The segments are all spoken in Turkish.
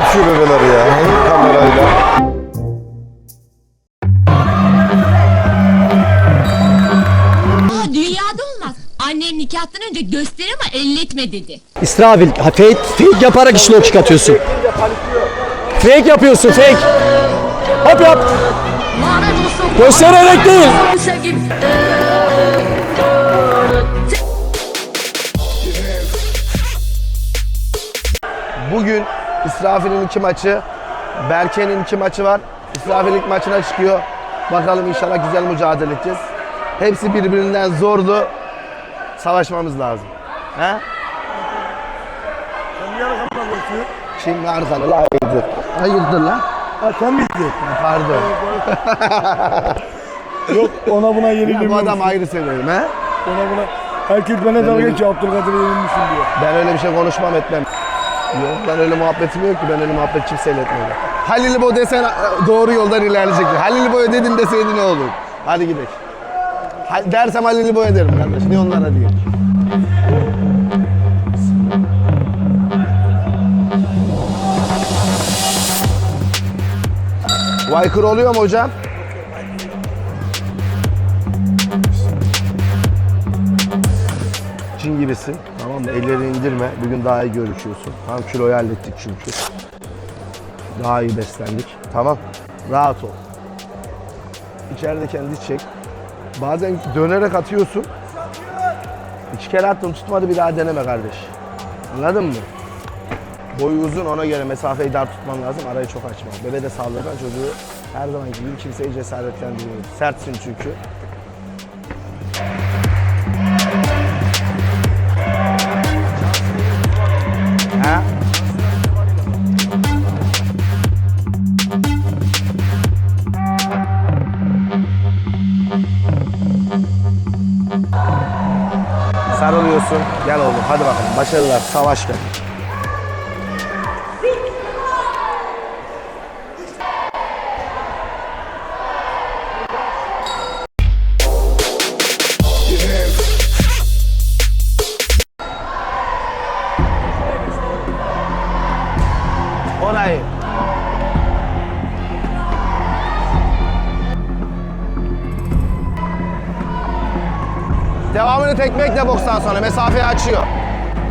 atıyor bebeler ya. Kamerayla. Aa, dünyada olmaz. Annem nikahtan önce göster ama elletme dedi. İsrafil, ha, fake, fake yaparak işini o çıkartıyorsun. Fake yapıyorsun, fake. Hop yap. Göstererek değil. İsrafil'in iki maçı, Berke'nin iki maçı var. İsrafil ilk maçına çıkıyor. Bakalım inşallah güzel mücadele edeceğiz. Hepsi birbirinden zordu. Savaşmamız lazım. He? Şimdi arkalı. Hayırdır. Hayırdır lan? Ha sen miydin? Pardon. Yok ona buna yenildim. bu adam ayrı seviyorum he? Ona buna. Herkes bana dalga geçiyor Abdülkadir'e yenilmişsin diyor. Ben öyle bir şey konuşmam etmem. Yok ben öyle muhabbetim yok ki ben öyle muhabbet kimseyle etmiyorum. Halil İbo desen doğru yoldan ilerleyecek. Halil İbo'ya dedin deseydi ne olur? Hadi gidelim. Ha, dersem Halil İbo'ya derim kardeş. Ne onlara diyor. Vaykır oluyor mu hocam? Çin gibisin. Tamam mı? Ellerini indirme. Bugün daha iyi görüşüyorsun. Tamam kiloyu hallettik çünkü. Daha iyi beslendik. Tamam. Rahat ol. İçeride kendi çek. Bazen dönerek atıyorsun. İki kere attım tutmadı bir daha deneme kardeş. Anladın mı? Boyu uzun ona göre mesafeyi dar tutman lazım. Arayı çok açma. Bebe de saldırgan çocuğu her zamanki gibi kimseyi cesaretlendiriyor. Sertsin çünkü. Hadi bakalım. Başarılar. Savaş gel. Orayı. Devamını tekmekle bokstan sonra mesafeyi açıyor.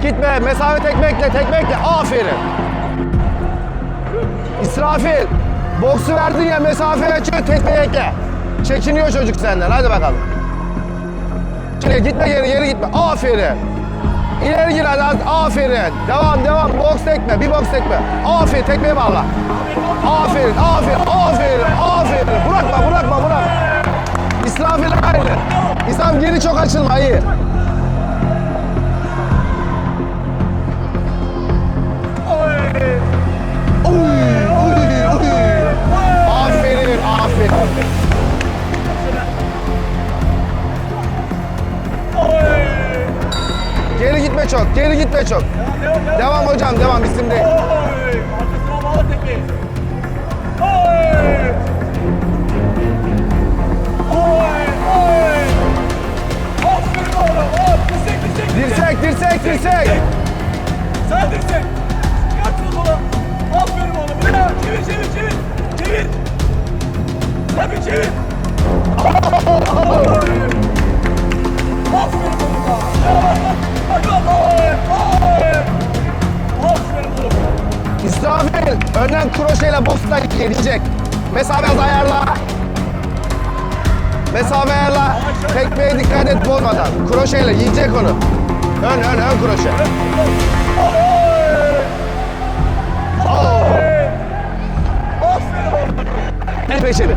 Gitme, mesafe tekmekle, tekmekle. Aferin. İsrafil, boksu verdin ya mesafeyi açıyor, tekmekle. Çekiniyor çocuk senden, hadi bakalım. Şimdi gitme geri, geri gitme. Aferin. İleri gir hadi. aferin. Devam, devam. Boks tekme, bir boks tekme. Aferin, tekmeye bağla. Aferin, aferin, aferin, aferin. Bırakma, bırakma, bırak. İsrafil aynı. İslam geri çok açılma, iyi. Aferin, aferin. Geri gitme çok, geri gitme çok. Devam hocam, devam bizim dirsek. Dirsek, dirsek, dirsek. Sen dirsek. Çevir çevir çevir. Çevir. Tabii çevir. Aferin oğlum. Hadi! Oy! Aferin oğlum. İsrafil, önden kroşeyle boksla gelecek. Mesafe az ayarla. Mesafe ayarla. Tekmeye dikkat et bozmadan. Kroşeyle yiyecek onu. Ön, ön, ön kroşe. İpe çevir.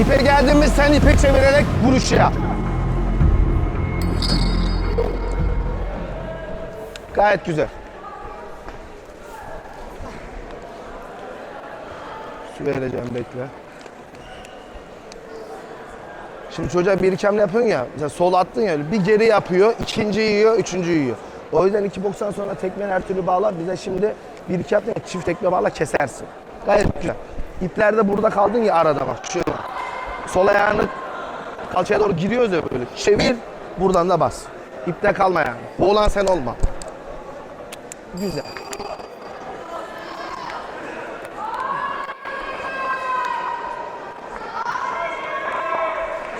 İpe geldiğimiz sen ipe çevirerek vuruş yap. Gayet güzel. Su vereceğim bekle. Şimdi çocuğa bir iki hamle yapıyorsun ya, mesela sol attın ya, bir geri yapıyor, ikinci yiyor, üçüncü yiyor. O yüzden iki bokstan sonra tekmen her türlü bağla, bize şimdi bir iki ya, çift tekme bağla kesersin. Gayet güzel. İplerde burada kaldın ya arada bak, şöyle. Sol ayağını kalçaya doğru giriyoruz ya böyle, çevir, buradan da bas. İpte kalma yani. Oğlan sen olma. Güzel.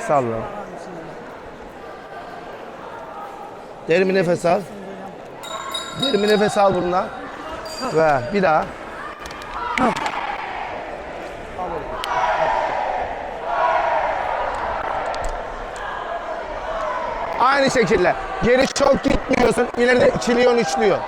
Salla. Derin bir nefes al. Derin bir nefes al bununla. Ve bir daha. Aynı şekilde. Geri çok gitmiyorsun. İleride ikiliyon üçlüyor.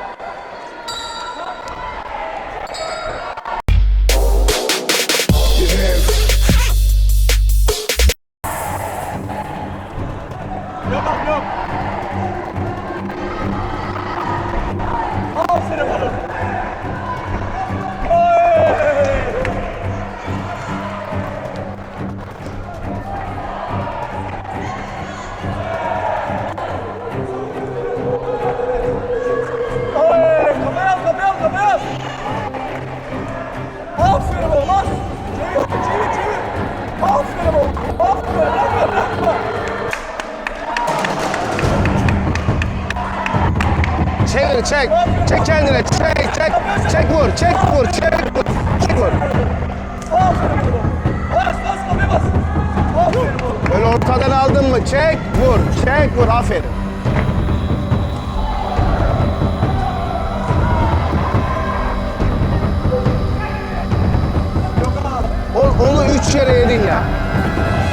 Yedin ya.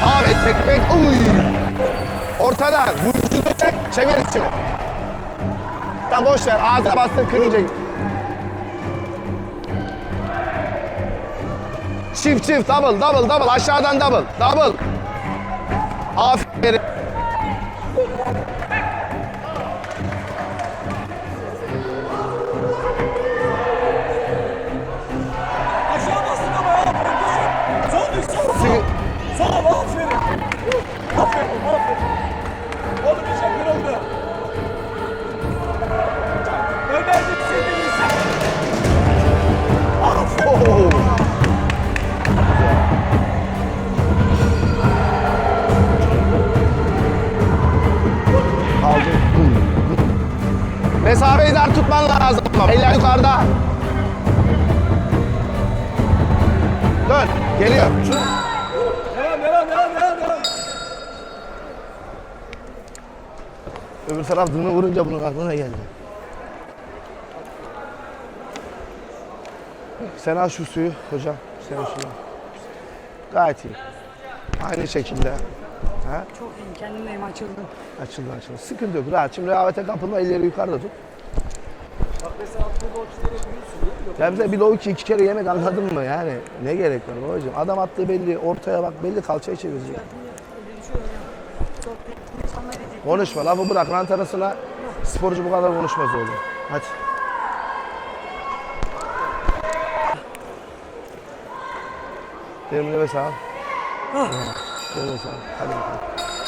Abi tekmek. Uy. Ortadan. Vücudu çek. Çevir içine. Tamam boş ver. Ağzına bastın kırınca. Çift çift. Double double double. Aşağıdan double. Double. Aferin. Tutman lazım. Eller yukarıda. Dön. Geliyor. Devam, devam, devam, devam, devam. Öbür taraf dını vurunca bunun aklına geldi. Sen al şu suyu hocam. Sen şunu. Gayet iyi. Aynı şekilde. Ha? Çok iyiyim. Kendimdeyim açıldım. Açıldı açıldı. Sıkıntı yok. Rahat. Şimdi rehavete kapılma. elleri yukarıda tut. Bak mesela attığı o çizgileri biliyorsun değil mi? Ya bize bir low iki kere yemek anladın mı yani? Ne gerek var babacığım? Adam attığı belli. Ortaya bak belli kalçayı çevirecek. Konuşma. Lafı bırak. Rant arasına sporcu bu kadar konuşmaz oğlum. Hadi. Derin nefes al. Derin nefes al. Hadi bakalım.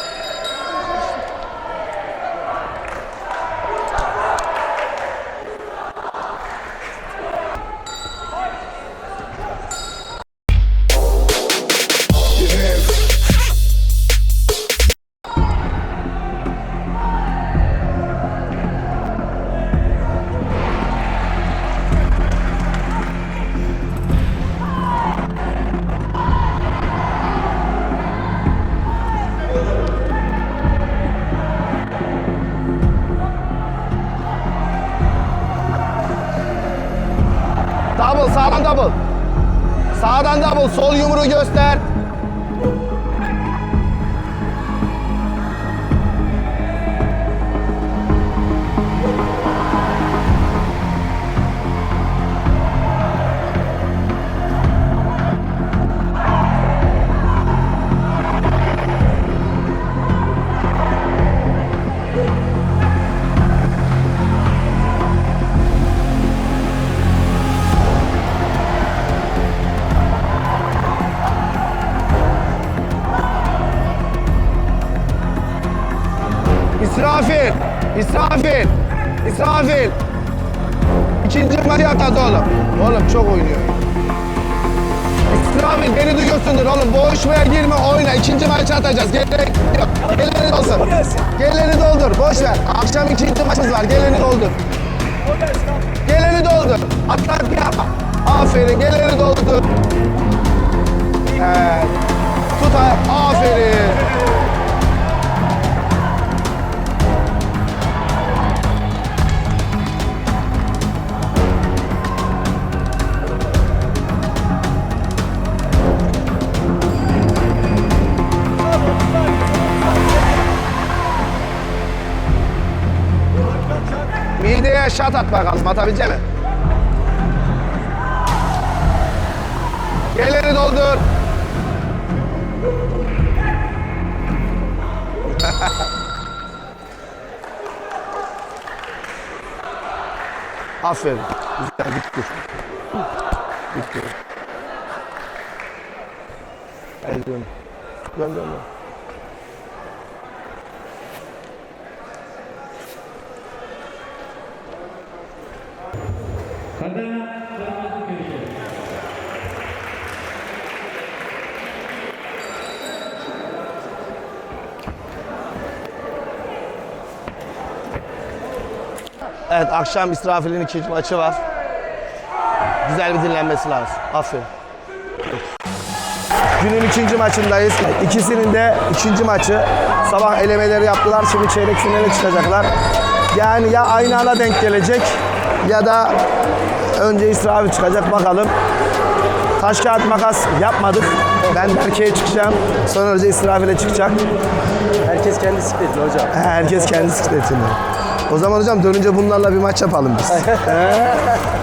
Double, sol yumruğu göster. İsrafil. İkinci maçı atladı oğlum. Oğlum çok oynuyor. İsrafil beni duyuyorsundur oğlum. Boğuşmaya girme oyna. İkinci maçı atacağız. Gel, gel, geleni doldur. Geleni doldur. Boş ver. Akşam ikinci maçımız var. Geleni doldur. Geleni doldur. Atlar yapma. Aferin. Geleni doldur. Evet. Tut. Aferin. Şat at bakalım. Atabilecek mi? Geleni doldur. Aferin. Güzel bitti. Bitti. Dön dön dön. Evet akşam İsrafil'in ikinci maçı var. Güzel bir dinlenmesi lazım. Aferin. Günün ikinci maçındayız. İkisinin de ikinci maçı. Sabah elemeleri yaptılar. Şimdi çeyrek finale çıkacaklar. Yani ya aynı ana denk gelecek ya da önce İsrafil çıkacak bakalım. Taş kağıt makas yapmadık. Ben Berke'ye çıkacağım. Sonra önce İsrafil'e çıkacak. Herkes kendi sikletli hocam. Herkes kendi sikletini. O zaman hocam dönünce bunlarla bir maç yapalım biz.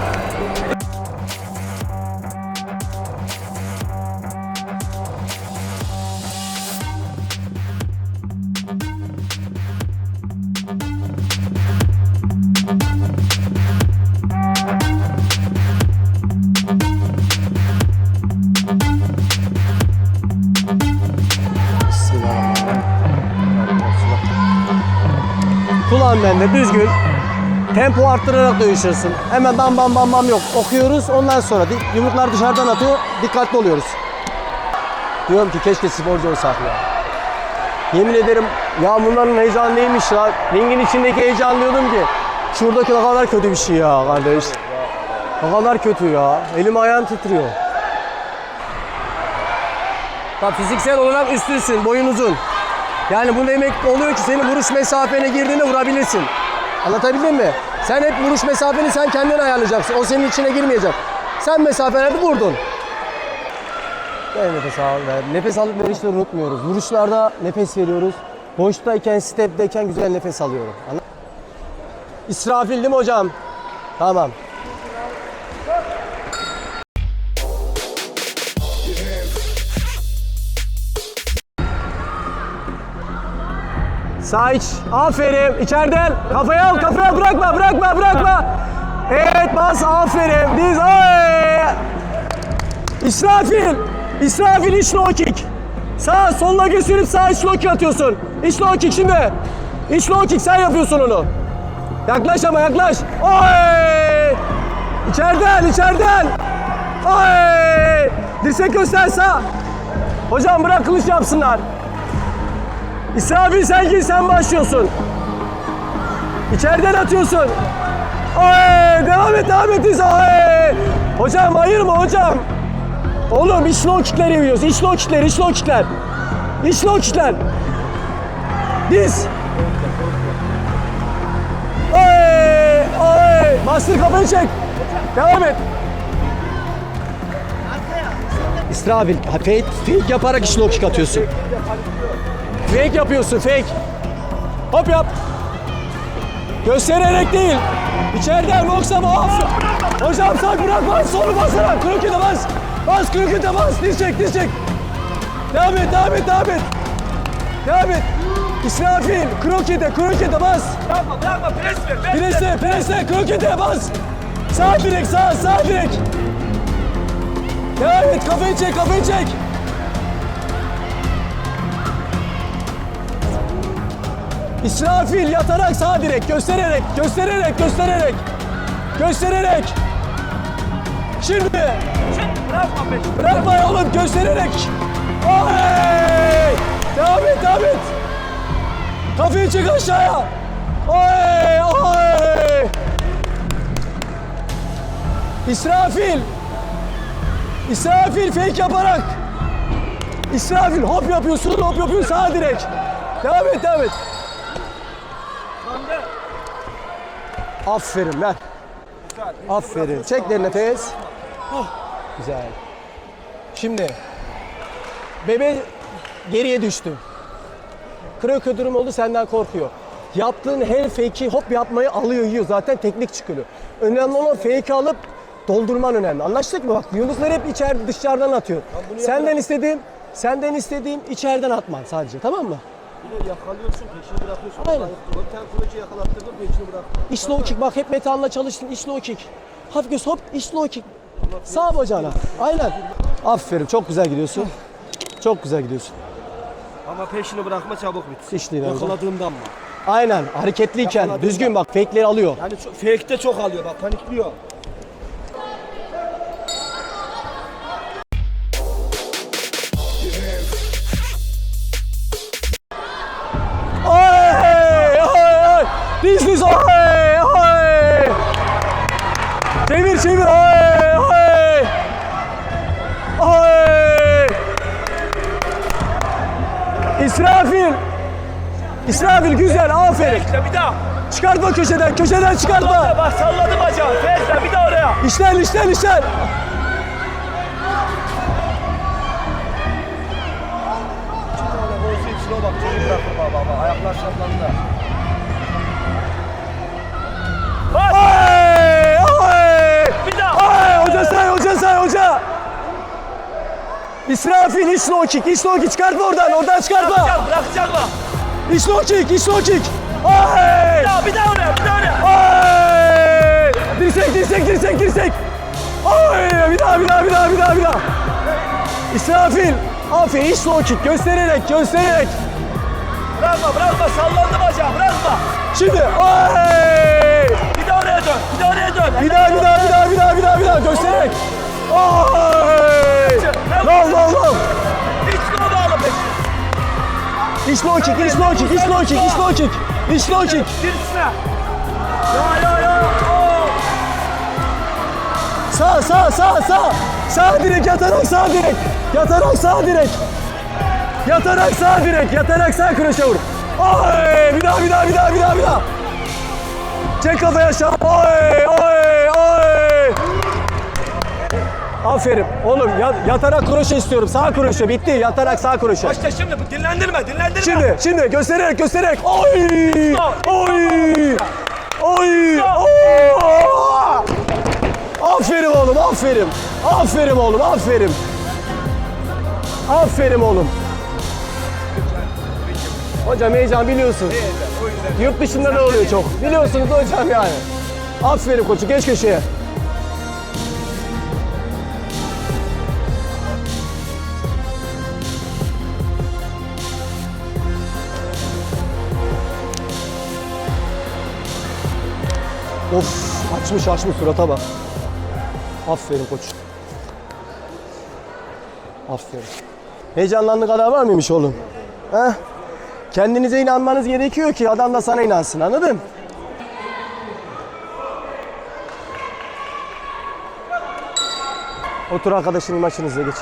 Bende düzgün. Tempo arttırarak dövüşürsün. Hemen bam bam bam bam yok. Okuyoruz ondan sonra yumruklar dışarıdan atıyor. Dikkatli oluyoruz. Diyorum ki keşke sporcu olsak ya. Yemin ederim ya bunların heyecanı neymiş ya. Ringin içindeki heyecan diyordum ki. Şuradaki ne kadar kötü bir şey ya kardeş. Ne kadar kötü ya. Elim ayağım titriyor. Tabii fiziksel olarak üstünsün, boyun uzun. Yani bu demek oluyor ki senin vuruş mesafene girdiğinde vurabilirsin. Anlatabildim mi? Sen hep vuruş mesafeni sen kendin ayarlayacaksın. O senin içine girmeyecek. Sen mesafelerde vurdun. Gel nefes al ver. Nefes alıp verişleri unutmuyoruz. Vuruşlarda nefes veriyoruz. Boştayken, stepteyken güzel nefes alıyorum. Anladın? İsrafil hocam? Tamam. Sağ iç. Aferin. İçeriden. Kafaya al. Kafaya. Bırakma. Bırakma. Bırakma. Evet bas. Aferin. Diz. Ay. İsrafil. İsrafil iç low kick. Sağ solla gösterip sağ iç low kick atıyorsun. İç low kick şimdi. İç low kick sen yapıyorsun onu. Yaklaş ama yaklaş. Oy! İçeriden, içeriden. Oy! Dirsek göster sağ. Hocam bırak kılıç yapsınlar. İsrafil sen gir sen başlıyorsun. İçeriden atıyorsun. Oy! Devam et devam et İsa. Oy! Hocam ayırma hocam. Oğlum iç low kickler yiyoruz. İç low kickler, iç low kickler. İç low kickler. Diz. Oy! Oy! Bastır kafayı çek. Devam et. İsrabil, fake, fake yaparak iç low kick atıyorsun. Fake yapıyorsun, fake. Hop yap. Göstererek değil. İçeriden yoksa bas. Hocam sak bırak bas. Solu basarak. Krokete bas. Bas krokete bas. Diz çek, diz çek. Devam et, devam et, devam et. Devam et. İsrafil, krokete, krokete bas. Bırakma bırakma pres ver. Presle, presle, krokete bas. Sağ direk, sağ, sağ direk. Devam et, kafayı çek, kafayı çek. İsrafil yatarak sağ direk, göstererek, göstererek, göstererek. Göstererek. Şimdi. Bırakma peşini. Bırakma oğlum, göstererek. Ay! Devam et, devam et. Kafayı çek aşağıya. Ay, ay. İsrafil. İsrafil fake yaparak. İsrafil hop yapıyorsun, hop yapıyorsun sağa direkt. Devam et, devam et. Aferin ver. Aferin. Çek derin nefes. Güzel. Şimdi bebe geriye düştü. Kroko durum oldu senden korkuyor. Yaptığın her fake'i hop yapmayı alıyor yiyor. Zaten teknik çıkıyor. Önemli olan fake'i alıp doldurman önemli. Anlaştık mı? Bak yıldızlar hep içeride dışarıdan atıyor. Senden istediğim senden istediğim içeriden atman sadece tamam mı? Yakalıyorsun, peşini bırakıyorsun. Aynen. Bir tane kılıcı yakalattırdın, peşini bıraktın. İç low kick bak hep metanla çalıştın. İç low kick. Hafif göz hop iç low kick. Sağ bacağına. Aynen. Aferin çok güzel gidiyorsun. Çok güzel gidiyorsun. Ama peşini bırakma çabuk bitsin. Hocam. Yakaladığımdan mı? Aynen hareketliyken düzgün bak fake'leri alıyor. Yani çok, fake'te çok alıyor bak panikliyor. İsrafil güzel aferin. Bekle bir daha. Çıkartma köşeden köşeden çıkartma. Bak salladı bacağı. Bekle bir daha oraya. İşler işler işler. İçine bak, çocuk bırakır baba. Ayaklar şaplandı. Ay, ay. Bir daha. Ay hoca say hoca say hoca. İsrafil iç low kick, iç low kick çıkartma oradan, oradan çıkartma. Bırakacak bırakacak mı? İç low kick, iç low kick. Ay! Bir daha bir daha oraya bir daha oraya. Ay! Dirsek, dirsek, dirsek, dirsek. Ay! Bir daha, bir daha, bir daha, bir daha, bir daha. İsrafil, aferin iç low kick, göstererek, göstererek. Bırakma bırakma sallandı bacağı bırakma. Şimdi, ay! Bir daha oraya dön. Bir daha oraya dön. Bir daha, bir daha, bir daha, bir daha, bir daha, bir daha, göstererek. Ay! Lan, lan, lan. Low kick. İç low kick. Girsine. Ya ya ya. Oo. Sağ sağ sağ sağ. Sağ direk yatarak sağ direk. Yatarak sağ direk. Yatarak sağ direk. Yatarak sağ kroşe vur. Ay bir daha bir daha bir daha bir daha bir daha. Çek kafayı aşağı. Ay ay ay. Aferin. Oğlum ya- yatarak kroşe istiyorum. Sağ kroşe bitti. Yatarak sağ kroşe. Başla şimdi dinlendirme dinlendirme. Şimdi, şimdi göstererek göstererek. Oy! Oy! Oy! Oo! Aferin oğlum, aferin. Aferin oğlum, aferin. Aferin oğlum. Hocam heyecan biliyorsun. Yurt dışında ne oluyor çok? Biliyorsunuz hocam yani. Aferin koçu, geç köşeye. Of açmış açmış surata bak. Aferin koç. Aferin. Heyecanlandığı kadar var mıymış oğlum? He? Kendinize inanmanız gerekiyor ki adam da sana inansın anladın? Otur arkadaşının maçınıza geç.